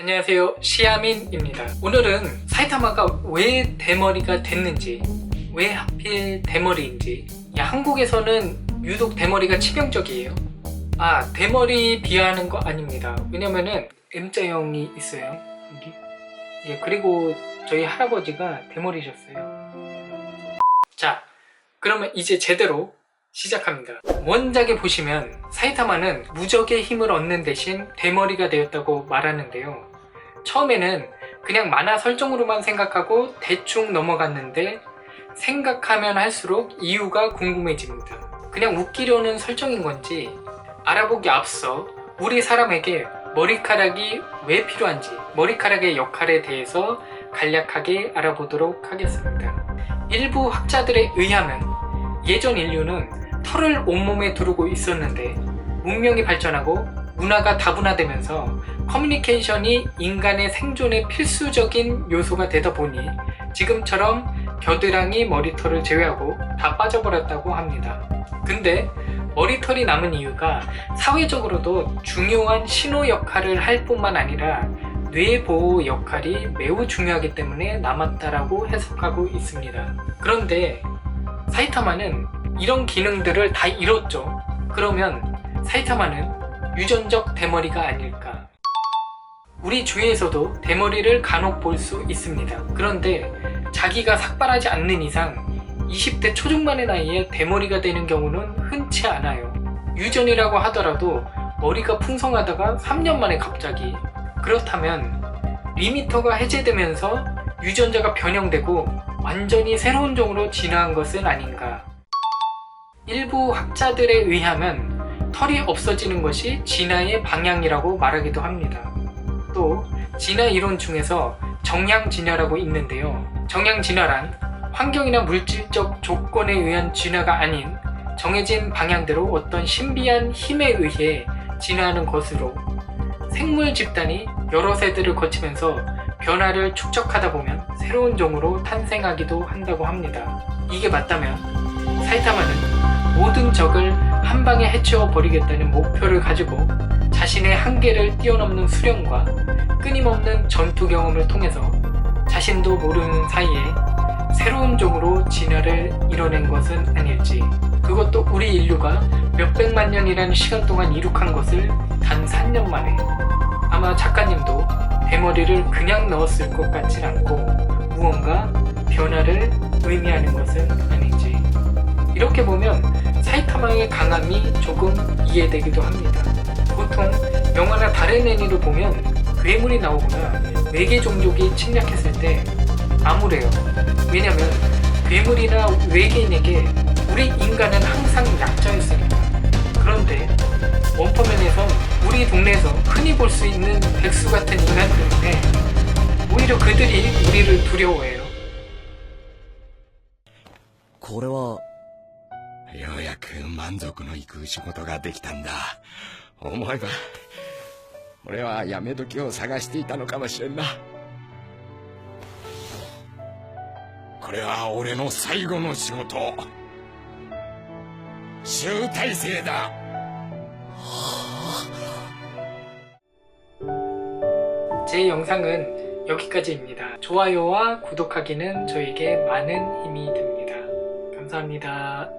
안녕하세요. 시아민입니다. 오늘은 사이타마가 왜 대머리가 됐는지 왜 하필 대머리인지. 야, 한국에서는 유독 대머리가 치명적이에요. 아 대머리 비하하는 거 아닙니다. 왜냐면은 M자형이 있어요 여기 예 그리고 저희 할아버지가 대머리셨어요. 자 그러면 이제 제대로 시작합니다. 원작에 보시면 사이타마는 무적의 힘을 얻는 대신 대머리가 되었다고 말하는데요. 처음에는 그냥 만화 설정으로만 생각하고 대충 넘어갔는데 생각하면 할수록 이유가 궁금해집니다. 그냥 웃기려는 설정인 건지 알아보기 앞서 우리 사람에게 머리카락이 왜 필요한지 머리카락의 역할에 대해서 간략하게 알아보도록 하겠습니다. 일부 학자들에 의하면 예전 인류는 털을 온몸에 두르고 있었는데 문명이 발전하고 문화가 다분화되면서 커뮤니케이션이 인간의 생존에 필수적인 요소가 되다 보니 지금처럼 겨드랑이 머리털을 제외하고 다 빠져버렸다고 합니다. 근데 머리털이 남은 이유가 사회적으로도 중요한 신호 역할을 할 뿐만 아니라 뇌 보호 역할이 매우 중요하기 때문에 남았다라고 해석하고 있습니다. 그런데 사이타마는 이런 기능들을 다 잃었죠. 그러면 사이타마는 유전적 대머리가 아닐까? 우리 주위에서도 대머리를 간혹 볼 수 있습니다. 그런데 자기가 삭발하지 않는 이상 20대 초중반의 나이에 대머리가 되는 경우는 흔치 않아요. 유전이라고 하더라도 머리가 풍성하다가 3년 만에 갑자기 그렇다면 리미터가 해제되면서 유전자가 변형되고 완전히 새로운 종으로 진화한 것은 아닌가. 일부 학자들에 의하면 털이 없어지는 것이 진화의 방향이라고 말하기도 합니다. 또 진화 이론 중에서 정량 진화라고 있는데요. 정량 진화란 환경이나 물질적 조건에 의한 진화가 아닌 정해진 방향대로 어떤 신비한 힘에 의해 진화하는 것으로 생물 집단이 여러 세대를 거치면서 변화를 축적하다 보면 새로운 종으로 탄생하기도 한다고 합니다. 이게 맞다면 사이타마는 모든 적을 한 방에 해치워 버리겠다는 목표를 가지고 자신의 한계를 뛰어넘는 수련과 끊임없는 전투 경험을 통해서 자신도 모르는 사이에 새로운 종으로 진화를 이뤄낸 것은 아닐지. 그것도 우리 인류가 몇백만 년이라는 시간 동안 이룩한 것을 단 3년 만에 아마 작가님도 대머리를 그냥 넣었을 것 같진 않고 무언가 변화를 의미하는 것은 아닌지. 이렇게 보면 사이타마의 강함이 조금 이해되기도 합니다. 보통 영화나 다른 애니를 보면 괴물이 나오거나 외계 종족이 침략했을 때 암울해요. 왜냐면 괴물이나 외계인에게 우리 인간은 항상 약자였으니까. 그런데 원퍼맨에선 우리 동네에서 흔히 볼 수 있는 백수 같은 인간 때문에 오히려 그들이 우리를 두려워해요. これは ようやく満足のいく仕事ができたんだ思えば俺はやめ時を探していたのかもしれんなこれは俺の最後の仕事集大成だ 제 영상은 여기까지입니다. 좋아요와 구독하기는 저에게 많은 힘이 됩니다. 감사합니다.